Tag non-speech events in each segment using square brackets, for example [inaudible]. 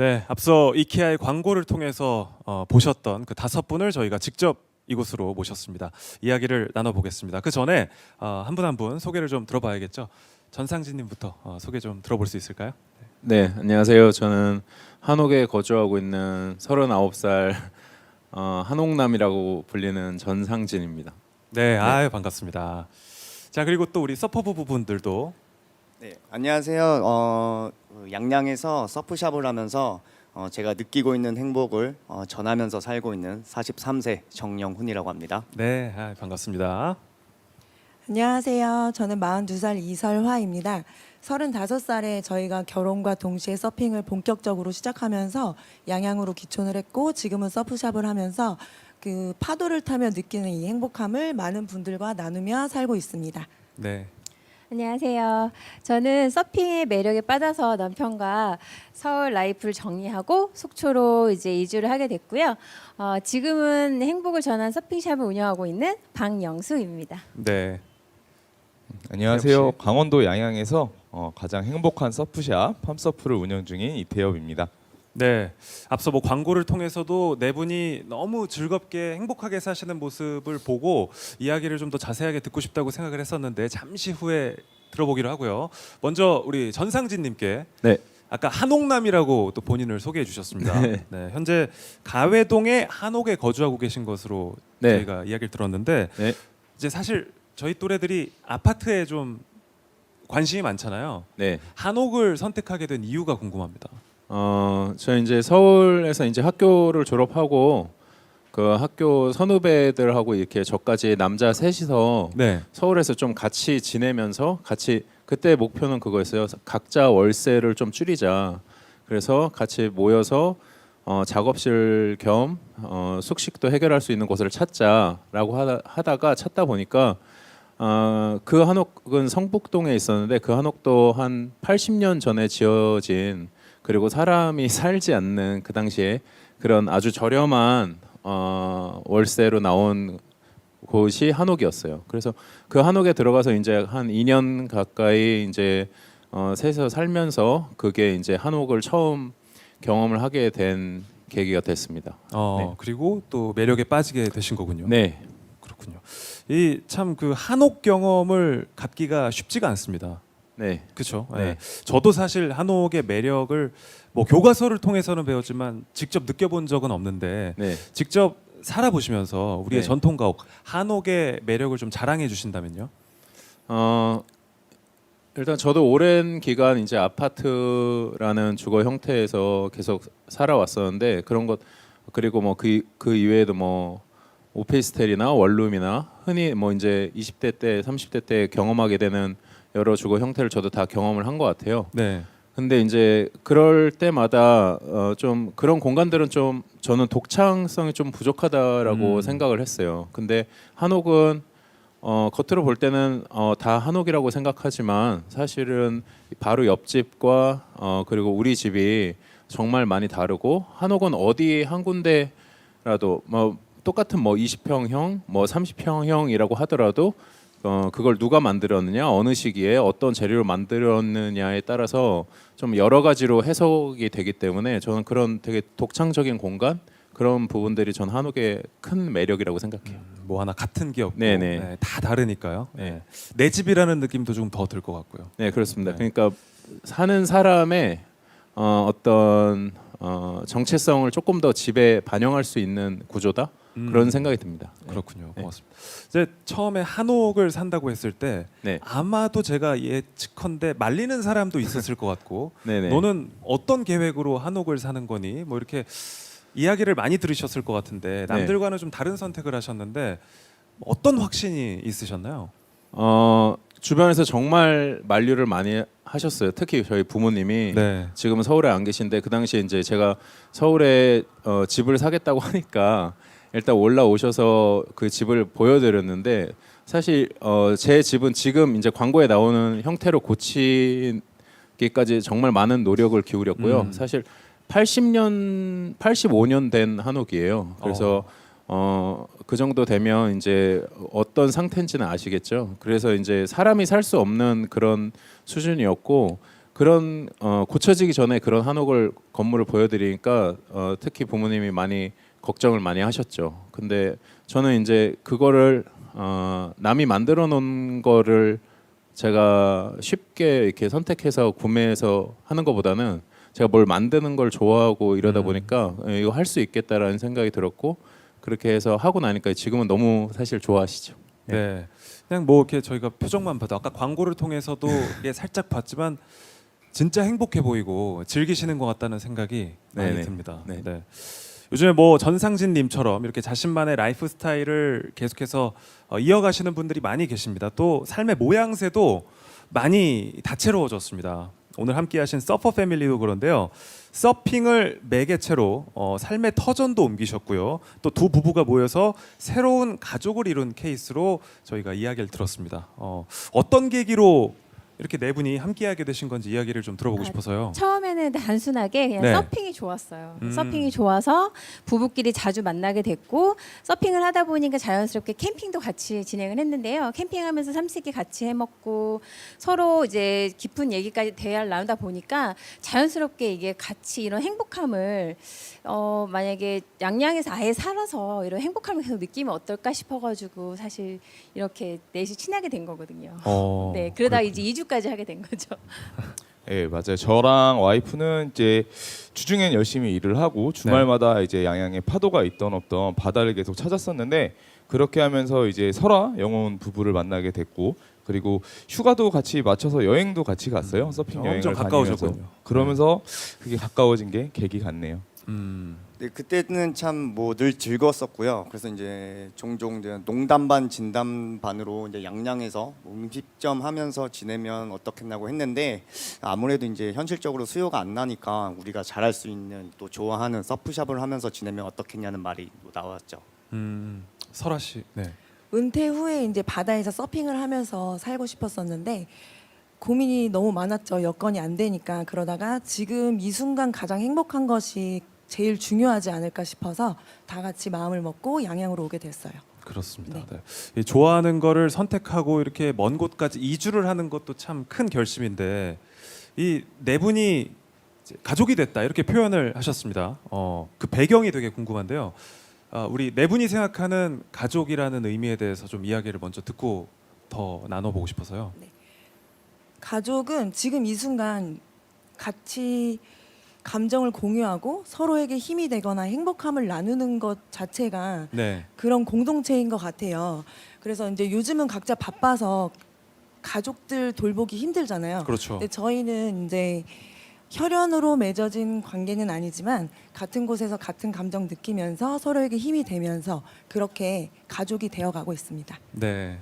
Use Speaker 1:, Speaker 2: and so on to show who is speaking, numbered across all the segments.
Speaker 1: 네, 앞서 이케아의 광고를 통해서 어, 보셨던 그 다섯 분을 저희가 직접 이곳으로 모셨습니다. 이야기를 나눠보겠습니다. 그 전에 어, 한분 한 분 소개를 좀 들어봐야겠죠. 전상진님부터 어, 소개 좀 들어볼 수 있을까요?
Speaker 2: 네, 안녕하세요. 저는 한옥에 거주하고 있는 39살 어, 한옥남이라고 불리는 전상진입니다.
Speaker 1: 네, 아유 반갑습니다. 자 그리고 또 우리 서퍼 부분들도
Speaker 3: 네, 안녕하세요. 어, 그 양양에서 서프샵을 하면서 어, 제가 느끼고 있는 행복을 어, 전하면서 살고 있는 43세 정영훈이라고 합니다.
Speaker 1: 네, 아유, 반갑습니다.
Speaker 4: 안녕하세요. 저는 42살 이설화입니다. 35살에 저희가 결혼과 동시에 서핑을 본격적으로 시작하면서 양양으로 기촌을 했고 지금은 서프샵을 하면서 그 파도를 타며 느끼는 이 행복함을 많은 분들과 나누며 살고 있습니다.
Speaker 1: 네,
Speaker 5: 안녕하세요. 저는 서핑의 매력에 빠져서 남편과 서울 라이프를 정리하고 속초로 이제 이주를 하게 됐고요. 어, 지금은 행복을 전한 서핑샵을 운영하고 있는 박영수입니다.
Speaker 1: 네,
Speaker 6: 안녕하세요.
Speaker 1: 역시.
Speaker 6: 강원도 양양에서 어, 가장 행복한 서프샵 팜서프를 운영 중인 이태엽입니다.
Speaker 1: 네. 앞서 뭐 광고를 통해서도 네 분이 너무 즐겁게 행복하게 사시는 모습을 보고 이야기를 좀 더 자세하게 듣고 싶다고 생각을 했었는데 잠시 후에 들어보기로 하고요. 먼저 우리 전상진님께
Speaker 2: 네.
Speaker 1: 아까 한옥남이라고 또 본인을 소개해 주셨습니다. 네.
Speaker 2: 네.
Speaker 1: 현재 가회동의 한옥에 거주하고 계신 것으로
Speaker 2: 네.
Speaker 1: 저희가 이야기를 들었는데
Speaker 2: 네.
Speaker 1: 이제 사실 저희 또래들이 아파트에 좀 관심이 많잖아요.
Speaker 2: 네.
Speaker 1: 한옥을 선택하게 된 이유가 궁금합니다.
Speaker 2: 어, 저 이제 서울에서 이제 학교를 졸업하고 그 학교 선후배들하고 이렇게 저까지 남자 셋이서
Speaker 1: 네.
Speaker 2: 서울에서 좀 같이 지내면서 같이 그때 목표는 그거였어요. 각자 월세를 좀 줄이자. 그래서 같이 모여서 어, 작업실 겸 어, 숙식도 해결할 수 있는 곳을 찾자라고 하다, 하다가 찾다 보니까 어, 그 한옥은 성북동에 있었는데 그 한옥도 한 80년 전에 지어진 그리고 사람이 살지 않는 그 당시에 그런 아주 저렴한 어, 월세로 나온 곳이 한옥이었어요. 그래서 그 한옥에 들어가서 이제 한 2년 가까이 이제 어, 셋이서 살면서 그게 이제 한옥을 처음 경험을 하게 된 계기가 됐습니다.
Speaker 1: 어
Speaker 2: 네.
Speaker 1: 그리고 또 매력에 빠지게 되신 거군요.
Speaker 2: 네,
Speaker 1: 그렇군요. 이 참 그 한옥 경험을 갖기가 쉽지가 않습니다.
Speaker 2: 네,
Speaker 1: 그렇죠.
Speaker 2: 네.
Speaker 1: 저도 사실 한옥의 매력을 뭐 교과서를 통해서는 배웠지만 직접 느껴본 적은 없는데
Speaker 2: 네.
Speaker 1: 직접 살아보시면서 우리의
Speaker 2: 네.
Speaker 1: 전통 가옥 한옥의 매력을 좀 자랑해 주신다면요.
Speaker 2: 어, 일단 저도 오랜 기간 이제 아파트라는 주거 형태에서 계속 살아왔었는데 그런 것 그리고 뭐 그 그 이외에도 뭐 오피스텔이나 원룸이나 흔히 뭐 이제 20대 때 30대 때 경험하게 되는 여러 주거 형태를 저도 다 경험을 한 것 같아요.
Speaker 1: 네.
Speaker 2: 근데 이제 그럴 때마다 어, 좀 그런 공간들은 좀 저는 독창성이 좀 부족하다라고
Speaker 1: 음.
Speaker 2: 생각을 했어요. 근데 한옥은 어, 겉으로 볼 때는 어, 다 한옥이라고 생각하지만 사실은 바로 옆집과 어, 그리고 우리 집이 정말 많이 다르고 한옥은 어디 한 군데라도 뭐 똑같은 뭐 20평형, 뭐 30평형이라고 하더라도 어 그걸 누가 만들었느냐 어느 시기에 어떤 재료를 만들었느냐에 따라서 좀 여러 가지로 해석이 되기 때문에 저는 그런 되게 독창적인 공간 그런 부분들이 전 한옥의 큰 매력이라고 생각해요.
Speaker 1: 뭐 하나 같은 게 없고
Speaker 2: 네네.
Speaker 1: 네, 다 다르니까요. 네.
Speaker 2: 네.
Speaker 1: 내 집이라는 느낌도 좀 더 들 것 같고요.
Speaker 2: 네 그렇습니다.
Speaker 1: 네.
Speaker 2: 그러니까 사는 사람의 어, 어떤 어, 정체성을 조금 더 집에 반영할 수 있는 구조다
Speaker 1: 음,
Speaker 2: 그런 생각이 듭니다. 네.
Speaker 1: 그렇군요.
Speaker 2: 네.
Speaker 1: 고맙습니다. 이제 처음에 한옥을 산다고 했을 때
Speaker 2: 네,
Speaker 1: 아마도 제가 예측컨대 말리는 사람도 있었을 것 같고
Speaker 2: 네네. [laughs]
Speaker 1: 너는 어떤 계획으로 한옥을 사는 거니? 뭐 이렇게 이야기를 많이 들으셨을 것 같은데
Speaker 2: 네.
Speaker 1: 남들과는 좀 다른 선택을 하셨는데 어떤 확신이 있으셨나요?
Speaker 2: 어, 주변에서 정말 만류를 많이 하셨어요. 특히 저희 부모님이
Speaker 1: 네.
Speaker 2: 지금은 서울에 안 계신데 그 당시에 이제 제가 서울에 어, 집을 사겠다고 [laughs] 하니까 일단 올라오셔서 그 집을 보여드렸는데 사실 어, 제 집은 지금 이제 광고에 나오는 형태로 고치기까지 정말 많은 노력을 기울였고요.
Speaker 1: 음.
Speaker 2: 사실 80년, 85년 된 한옥이에요. 그래서 어, 그 정도 되면 이제 어떤 상태인지는 아시겠죠. 그래서 이제 사람이 살 수 없는 그런 수준이었고 그런 어, 고쳐지기 전에 그런 한옥을 건물을 보여드리니까 어, 특히 부모님이 많이 걱정을 많이 하셨죠. 근데 저는 이제 그거를 어, 남이 만들어 놓은 거를 제가 쉽게 이렇게 선택해서 구매해서 하는 것보다는 제가 뭘 만드는 걸 좋아하고 이러다
Speaker 1: 음.
Speaker 2: 보니까 예, 이거 할 수 있겠다라는 생각이 들었고 그렇게 해서 하고 나니까 지금은 너무 사실 좋아하시죠.
Speaker 1: 네. 그냥 뭐 이렇게 저희가 표정만 봐도 아까 광고를 통해서도 [laughs] 이게 살짝 봤지만 진짜 행복해 보이고 즐기시는 것 같다는 생각이 많이
Speaker 2: 네네.
Speaker 1: 듭니다. 네.
Speaker 2: 네.
Speaker 1: 요즘에 뭐 전상진 님처럼 이렇게 자신만의 라이프 스타일을 계속해서 어, 이어가시는 분들이 많이 계십니다. 또 삶의 모양새도 많이 다채로워졌습니다. 오늘 함께하신 서퍼 패밀리도 그런데요. 서핑을 매개체로 어, 삶의 터전도 옮기셨고요. 또 두 부부가 모여서 새로운 가족을 이룬 케이스로 저희가 이야기를 들었습니다. 어, 어떤 계기로 이렇게 네 분이 함께하게 되신 건지 이야기를 좀 들어보고
Speaker 5: 아,
Speaker 1: 싶어서요.
Speaker 5: 처음에는 단순하게 그냥
Speaker 1: 네.
Speaker 5: 서핑이 좋았어요.
Speaker 1: 음.
Speaker 5: 서핑이 좋아서 부부끼리 자주 만나게 됐고 서핑을 하다 보니까 자연스럽게 캠핑도 같이 진행을 했는데요. 캠핑하면서 삼시세끼 같이 해먹고 서로 이제 깊은 얘기까지 대화를 나누다 보니까 자연스럽게 이게 같이 이런 행복함을 어 만약에 양양에서 아예 살아서 이런 행복함을 계속 느끼면 어떨까 싶어가지고 사실 이렇게 넷이 친하게 된 거거든요.
Speaker 1: 어,
Speaker 5: 네, 그러다
Speaker 1: 그렇군요.
Speaker 5: 이제 2주 까지 하게 된 거죠.
Speaker 6: 예, 맞아요. 저랑 와이프는 이제 주중엔 열심히 일을 하고 주말마다 이제 양양에 파도가 있던 없던 바다를 계속 찾았었는데 그렇게 하면서 이제 설아 영혼 부부를 만나게 됐고 그리고 휴가도 같이 맞춰서 여행도 같이 갔어요. 서핑 여행을
Speaker 1: 점점
Speaker 6: 다니면서.
Speaker 1: 가까워졌군요.
Speaker 6: 그러면서 그게 가까워진 게 계기 같네요.
Speaker 1: 음.
Speaker 3: 네, 그때는 참 뭐 늘 즐거웠었고요. 그래서 이제 종종 이제 농담 반 진담 반으로 이제 양양에서 뭐 음식점 하면서 지내면 어떻겠냐고 했는데 아무래도 이제 현실적으로 수요가 안 나니까 우리가 잘할 수 있는 또 좋아하는 서프샵을 하면서 지내면 어떻겠냐는 말이 또 나왔죠.
Speaker 1: 음, 설아 씨. 네.
Speaker 4: 은퇴 후에 이제 바다에서 서핑을 하면서 살고 싶었었는데 고민이 너무 많았죠. 여건이 안 되니까 그러다가 지금 이 순간 가장 행복한 것이 제일 중요하지 않을까 싶어서 다 같이 마음을 먹고 양양으로 오게 됐어요.
Speaker 1: 그렇습니다.
Speaker 4: 네.
Speaker 1: 네. 이 좋아하는 거를 선택하고 이렇게 먼 곳까지 이주를 하는 것도 참 큰 결심인데 이 네 분이 이제 가족이 됐다 이렇게 표현을 하셨습니다. 어, 그 배경이 되게 궁금한데요. 아, 우리 네 분이 생각하는 가족이라는 의미에 대해서 좀 이야기를 먼저 듣고 더 나눠보고 싶어서요.
Speaker 4: 가족은 지금 이 순간 같이 감정을 공유하고 서로에게 힘이 되거나 행복함을 나누는 것 자체가
Speaker 1: 네.
Speaker 4: 그런 공동체인 것 같아요. 그래서 이제 요즘은 각자 바빠서 가족들 돌보기 힘들잖아요.
Speaker 1: 그렇죠.
Speaker 4: 근데 저희는 이제 혈연으로 맺어진 관계는 아니지만 같은 곳에서 같은 감정 느끼면서 서로에게 힘이 되면서 그렇게 가족이 되어가고 있습니다.
Speaker 1: 네.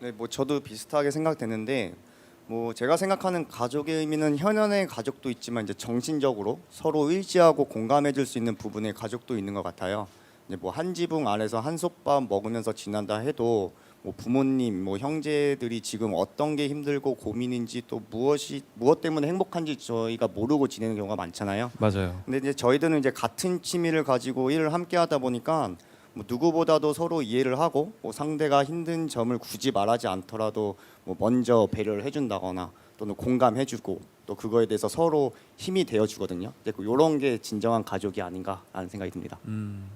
Speaker 3: 네, 뭐 저도 비슷하게 생각되는데 뭐 제가 생각하는 가족의 의미는 현연의 가족도 있지만 이제 정신적으로 서로 의지하고 공감해 줄 수 있는 부분의 가족도 있는 것 같아요. 이제 뭐 한 지붕 아래서 한솥밥 먹으면서 지난다 해도 뭐 부모님, 뭐 형제들이 지금 어떤 게 힘들고 고민인지 또 무엇이 무엇 때문에 행복한지 저희가 모르고 지내는 경우가 많잖아요.
Speaker 1: 맞아요.
Speaker 3: 근데 이제 저희들은 이제 같은 취미를 가지고 일을 함께 하다 보니까 뭐 누구보다도 서로 이해를 하고 뭐 상대가 힘든 점을 굳이 말하지 않더라도 뭐 먼저 배려를 해준다거나 또는 공감해주고 또 그거에 대해서 서로 힘이 되어주거든요. 이제 이런 게 진정한 가족이 아닌가라는 생각이 듭니다.
Speaker 1: 음.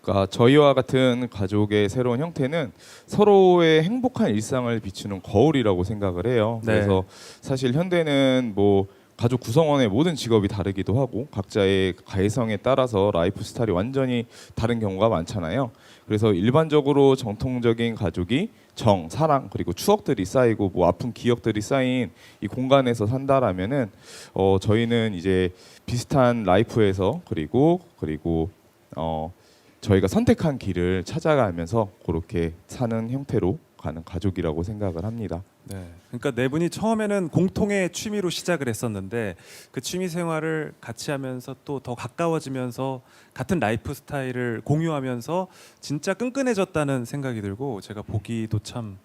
Speaker 6: 그러니까 저희와 같은 가족의 새로운 형태는 서로의 행복한 일상을 비추는 거울이라고 생각을 해요.
Speaker 1: 네.
Speaker 6: 그래서 사실 현대는 뭐 가족 구성원의 모든 직업이 다르기도 하고 각자의 가해성에 따라서 라이프 스타일이 완전히 다른 경우가 많잖아요. 그래서 일반적으로 정통적인 가족이 정, 사랑 그리고 추억들이 쌓이고 뭐 아픈 기억들이 쌓인 이 공간에서 산다라면은 어 저희는 이제 비슷한 라이프에서 그리고 그리고 어 저희가 선택한 길을 찾아가면서 그렇게 사는 형태로 가는 가족이라고 생각을 합니다.
Speaker 1: 네. 그러니까 네 분이 처음에는 공통의 취미로 시작을 했었는데 그 취미 생활을 같이 하면서 또 더 가까워지면서 같은 라이프 스타일을 공유하면서 진짜 끈끈해졌다는 생각이 들고 제가 보기도 참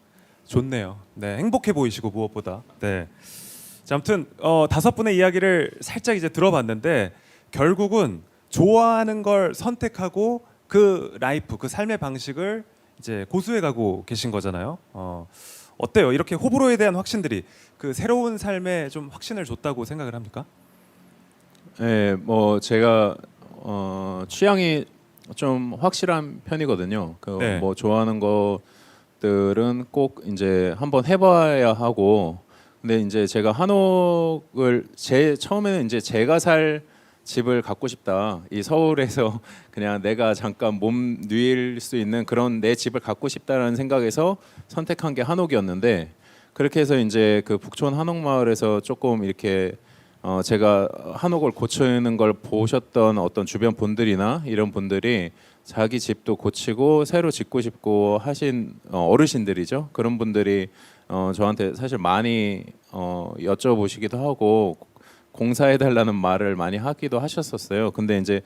Speaker 1: 좋네요. 네, 행복해 보이시고 무엇보다. 네. 자, 아무튼 어, 다섯 분의 이야기를 살짝 이제 들어봤는데 결국은 좋아하는 걸 선택하고 그 라이프, 그 삶의 방식을 이제 고수해 가고 계신 거잖아요. 어, 어때요? 이렇게 호불호에 대한 확신들이 그 새로운 삶에 좀 확신을 줬다고 생각을 합니까?
Speaker 2: 네, 뭐 제가 어, 취향이 좀 확실한 편이거든요. 그
Speaker 1: 네.
Speaker 2: 뭐 좋아하는 것들은 꼭 이제 한번 해봐야 하고, 근데 이제 제가 한옥을 제 처음에는 이제 제가 살 집을 갖고 싶다. 이 서울에서 [laughs] 그냥 내가 잠깐 몸 누일 수 있는 그런 내 집을 갖고 싶다라는 생각에서 선택한 게 한옥이었는데 그렇게 해서 이제 그 북촌 한옥마을에서 조금 이렇게 어 제가 한옥을 고치는 걸 보셨던 어떤 주변 분들이나 이런 분들이 자기 집도 고치고 새로 짓고 싶고 하신 어 어르신들이죠. 그런 분들이 어 저한테 사실 많이 어 여쭤보시기도 하고 공사해 달라는 말을 많이 하기도 하셨었어요. 근데 이제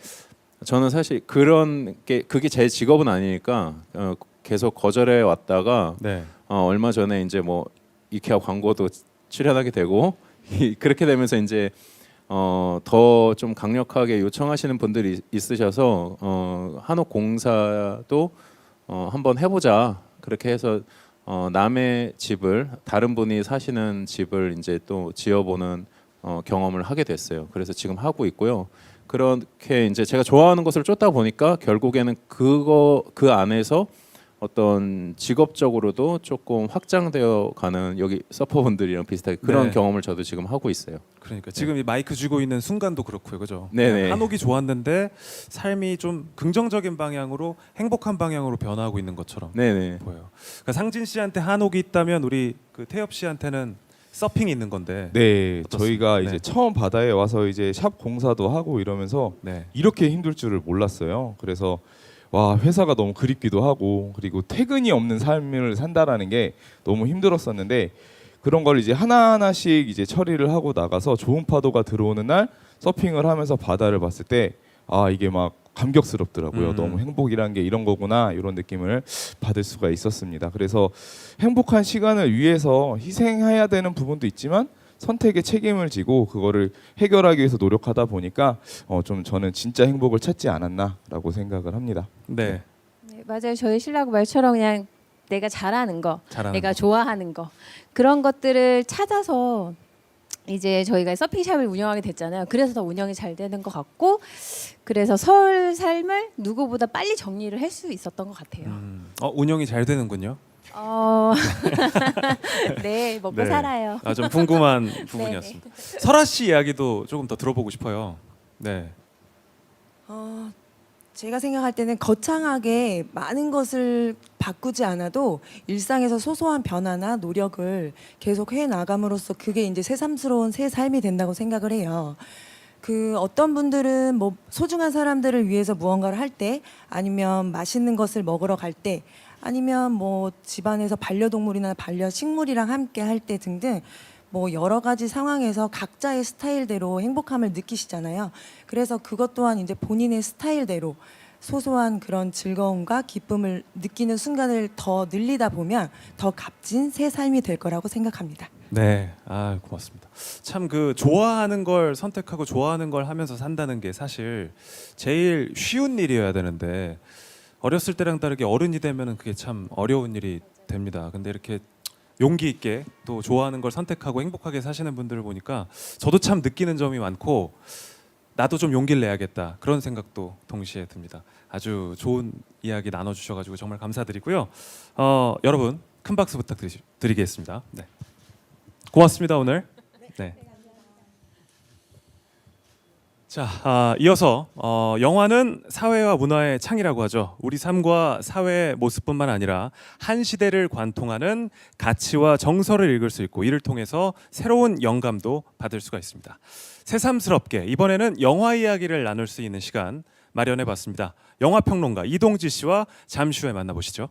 Speaker 2: 저는 사실 그런 게 그게 제 직업은 아니니까 어 계속 거절해 왔다가
Speaker 1: 네.
Speaker 2: 어, 얼마 전에 이제 뭐 이케아 광고도 출연하게 되고 [laughs] 이- 그렇게 되면서 이제 어, 더 좀 강력하게 요청하시는 분들이 있으셔서 어, 한옥 공사도 어, 한번 해보자 그렇게 해서 어, 남의 집을 다른 분이 사시는 집을 이제 또 지어보는 어, 경험을 하게 됐어요. 그래서 지금 하고 있고요. 그렇게 이제 제가 좋아하는 것을 쫓다 보니까 결국에는 그거 그 안에서 어떤 직업적으로도 조금 확장되어 가는 여기 서퍼분들이랑 비슷하게 그런
Speaker 1: 네.
Speaker 2: 경험을 저도 지금 하고 있어요.
Speaker 1: 그러니까 지금 이 마이크 쥐고 있는 순간도 그렇고요, 그죠?
Speaker 2: 네네.
Speaker 1: 한옥이 좋았는데 삶이 좀 긍정적인 방향으로 행복한 방향으로 변화하고 있는 것처럼
Speaker 2: 네네.
Speaker 1: 보여요. 그러니까 상진 씨한테 한옥이 있다면 우리 그 태엽 씨한테는 서핑이 있는 건데.
Speaker 6: 네,
Speaker 1: 어떻습니까?
Speaker 6: 저희가
Speaker 1: 네.
Speaker 6: 이제 처음 바다에 와서 이제 샵 공사도 하고 이러면서
Speaker 1: 네.
Speaker 6: 이렇게 힘들 줄을 몰랐어요. 그래서 와 회사가 너무 그립기도 하고 그리고 퇴근이 없는 삶을 산다라는 게 너무 힘들었었는데 그런 걸 이제 하나하나씩 이제 처리를 하고 나가서 좋은 파도가 들어오는 날 서핑을 하면서 바다를 봤을 때 아 이게 막 감격스럽더라고요.
Speaker 1: 음.
Speaker 6: 너무 행복이란 게 이런 거구나 이런 느낌을 받을 수가 있었습니다. 그래서 행복한 시간을 위해서 희생해야 되는 부분도 있지만 선택의 책임을 지고 그거를 해결하기 위해서 노력하다 보니까 어, 좀 저는 진짜 행복을 찾지 않았나라고 생각을 합니다.
Speaker 1: 네.
Speaker 5: 네, 맞아요. 저희 신랑 말처럼 그냥 내가 잘하는 거,
Speaker 1: 잘하는
Speaker 5: 내가
Speaker 1: 거.
Speaker 5: 좋아하는 거 그런 것들을 찾아서 이제 저희가 서핑샵을 운영하게 됐잖아요. 그래서 더 운영이 잘 되는 것 같고 그래서 서울 삶을 누구보다 빨리 정리를 할 수 있었던 것 같아요.
Speaker 1: 음, 어, 운영이 잘 되는군요.
Speaker 5: 어, [laughs] 네 먹고
Speaker 1: 네.
Speaker 5: 살아요.
Speaker 1: 아, 좀 궁금한 [laughs] 부분이었습니다. 설아 씨 이야기도 조금 더 들어보고 싶어요. 네.
Speaker 4: 어, 제가 생각할 때는 거창하게 많은 것을 바꾸지 않아도 일상에서 소소한 변화나 노력을 계속 해 나감으로써 그게 이제 새삼스러운 새 삶이 된다고 생각을 해요. 그 어떤 분들은 뭐 소중한 사람들을 위해서 무언가를 할 때 아니면 맛있는 것을 먹으러 갈 때 아니면 뭐 집안에서 반려동물이나 반려식물이랑 함께 할 때 등등 뭐 여러 가지 상황에서 각자의 스타일대로 행복함을 느끼시잖아요. 그래서 그것 또한 이제 본인의 스타일대로 소소한 그런 즐거움과 기쁨을 느끼는 순간을 더 늘리다 보면 더 값진 새 삶이 될 거라고 생각합니다.
Speaker 1: 네, 아 고맙습니다. 참 그 좋아하는 걸 선택하고 좋아하는 걸 하면서 산다는 게 사실 제일 쉬운 일이어야 되는데 어렸을 때랑 다르게 어른이 되면은 그게 참 어려운 일이 됩니다. 근데 이렇게 용기 있게 또 좋아하는 걸 선택하고 행복하게 사시는 분들을 보니까 저도 참 느끼는 점이 많고 나도 좀 용기를 내야겠다 그런 생각도 동시에 듭니다. 아주 좋은 이야기 나눠주셔가지고 정말 감사드리고요. 어, 여러분 큰 박수 부탁드리겠습니다. 네. 고맙습니다 오늘. 네. 자, 아, 이어서 어, 영화는 사회와 문화의 창이라고 하죠. 우리 삶과 사회의 모습뿐만 아니라 한 시대를 관통하는 가치와 정서를 읽을 수 있고 이를 통해서 새로운 영감도 받을 수가 있습니다. 새삼스럽게 이번에는 영화 이야기를 나눌 수 있는 시간 마련해 봤습니다. 영화 평론가 이동지 씨와 잠시 후에 만나보시죠.